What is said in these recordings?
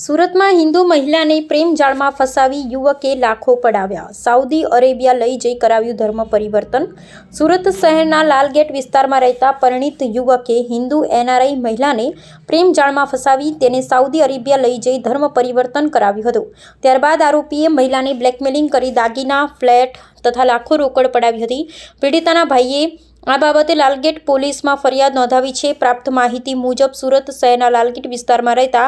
સુરતમાં હિન્દુ મહિલાને પ્રેમ જાળમાં ફસાવી યુવકે લાખો પડાવ્યા. સાઉદી અરેબિયા લઈ જઈ કરાવ્યું ધર્મ પરિવર્તન. સુરત શહેરના લાલગેટ વિસ્તારમાં રહેતા પરિણીત યુવકે હિન્દુ એનઆરઆઈ મહિલાને પ્રેમ જાળમાં ફસાવી તેને સાઉદી અરેબિયા લઈ જઈ ધર્મ પરિવર્તન કરાવ્યું હતું. ત્યારબાદ આરોપીએ મહિલાને બ્લેકમેલિંગ કરી દાગીના, ફ્લેટ તથા લાખો રોકડ પડાવી હતી. પીડિતાના ભાઈએ આ બાબતે લાલગેટ પોલીસમાં ફરિયાદ નોંધાવી છે. પ્રાપ્ત માહિતી મુજબ સુરત શહેરના લાલગેટ વિસ્તારમાં રહેતા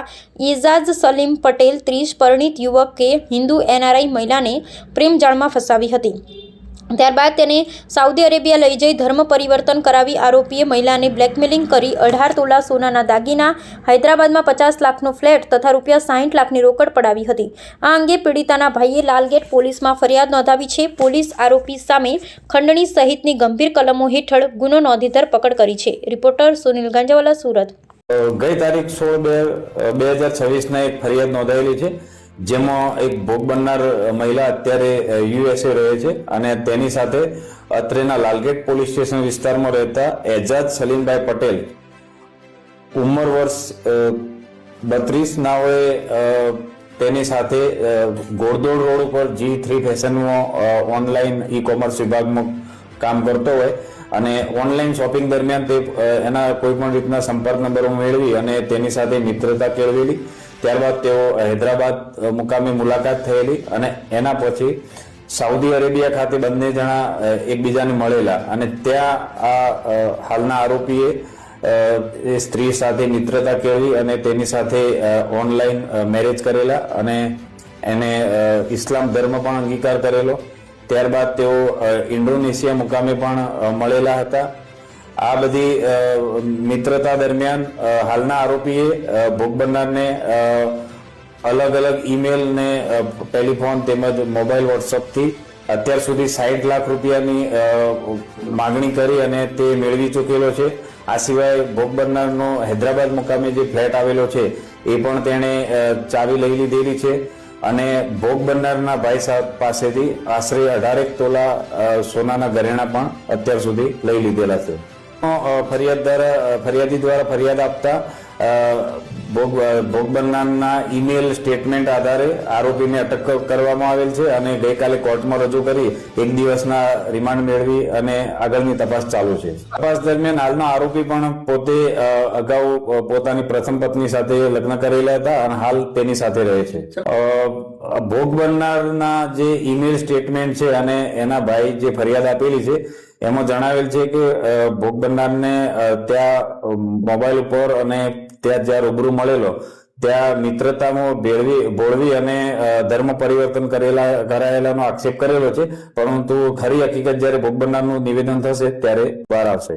એઝાઝ સલીમ પટેલ ત્રીસ, પરિણીત યુવકે હિન્દુ એનઆરઆઈ મહિલાને પ્રેમજાળમાં ફસાવી હતી. ત્યારબાદ તેને સાઉદી અરેબિયા લઈ જઈ ધર્મ પરિવર્તન કરાવી આરોપીએ મહિલાને બ્લેકમેલિંગ કરી અઢાર તોલા સોનાના દાગીના, હૈદરાબાદમાં પચાસ લાખનો ફ્લેટ તથા રૂપિયા સાહીઠ લાખની રોકડ પડાવી હતી. આ અંગે પીડિતાના ભાઈએ લાલગેટ પોલીસમાં ફરિયાદ નોંધાવી છે. પોલીસ આરોપી સામે ખંડણી સહિતની ગંભીર કલમો હેઠળ ગુનો નોંધી ધરપકડ કરી છે. રિપોર્ટર સુનિલ ગાંજાવાલા, સુરત. ગઈ તારીખ સોળ બે બે હજાર છવ્વીસના એક ફરિયાદ નોંધાયેલી છે. જેમાં એક ભોગ બનનાર મહિલા અત્યારે યુએસએ રહે છે અને તેની સાથે અત્રેના લાલગેટ પોલીસ સ્ટેશન વિસ્તારમાં રહેતા એજાજ સલીમભાઈ પટેલ, ઉંમર વર્ષ બત્રીસ નાઓએ તેની સાથે ઘોડદોડ રોડ ઉપર જી થ્રી ફેશનમાં ઓનલાઈન ઈ કોમર્સ વિભાગમાં કામ કરતો હોય અને ઓનલાઈન શોપિંગ દરમિયાન તે એના કોઈ પણ રીતના સંપર્ક નંબરો મેળવી અને તેની સાથે મિત્રતા કેળવેલી. ત્યારબાદ તેઓ હૈદરાબાદ મુકામે મુલાકાત થયેલી અને એના પછી સાઉદી અરેબિયા ખાતે બંને જણા એકબીજાને મળેલા અને ત્યાં આ હાલના આરોપીએ એ સ્ત્રી સાથે મિત્રતા કેળવી અને તેની સાથે ઓનલાઈન મેરેજ કરેલા અને એને ઇસ્લામ ધર્મ પણ અંગીકાર કરેલો. ત્યારબાદ તેઓ ઇન્ડોનેશિયા મુકામે પણ મળેલા હતા. આ બધી મિત્રતા દરમિયાન હાલના આરોપીએ ભોગ બનનારને અલગ અલગ ઈમેલ ને ટેલિફોન તેમજ મોબાઈલ વોટ્સઅપથી અત્યાર સુધી સાઠ લાખ રૂપિયાની માગણી કરી અને તે મેળવી ચૂકેલો છે. આ સિવાય ભોગ બનનારનો હૈદરાબાદ મુકામે જે ફ્લેટ આવેલો છે, એ પણ તેણે ચાવી લઈ લીધેલી છે. અને ભોગ બનનારના ભાઈ સાહેબ પાસેથી આશરે અઢારેક તોલા સોનાના ઘરેણા પણ અત્યાર સુધી લઈ લીધેલા છે. ફરિયાદી દ્વારા ફરિયાદ આપતા ભોગ ભોગ બનનારના ઈમેલ સ્ટેટમેન્ટ આધારે આરોપીને અટક કરવામાં આવેલ છે અને ગઈકાલે કોર્ટમાં રજૂ કરી એક દિવસના રિમાન્ડ મેળવી અને આગળની તપાસ ચાલુ છે. તપાસ દરમિયાન હાલના આરોપી પણ પોતે અગાઉ પોતાની પ્રથમ પત્ની સાથે લગ્ન કરેલા હતા અને હાલ તેની સાથે રહે છે. ભોગ બનનારના જે ઈમેલ સ્ટેટમેન્ટ છે અને એના ભાઈ જે ફરિયાદ આપેલી છે એમાં જણાવેલ છે કે ભોગ બનનારને ત્યાં મોબાઈલ ઉપર અને ત્યાં જ્યાં રૂબરૂ મળેલો, ત્યાં મિત્રતામાં ભેળવી, ભોળવી અને ધર્મ પરિવર્તન કરેલા, કરાયેલાનો આક્ષેપ કરેલો છે. પરંતુ ખરી હકીકત જ્યારે ભોગ બનનારનું નિવેદન થશે, ત્યારે બહાર આવશે.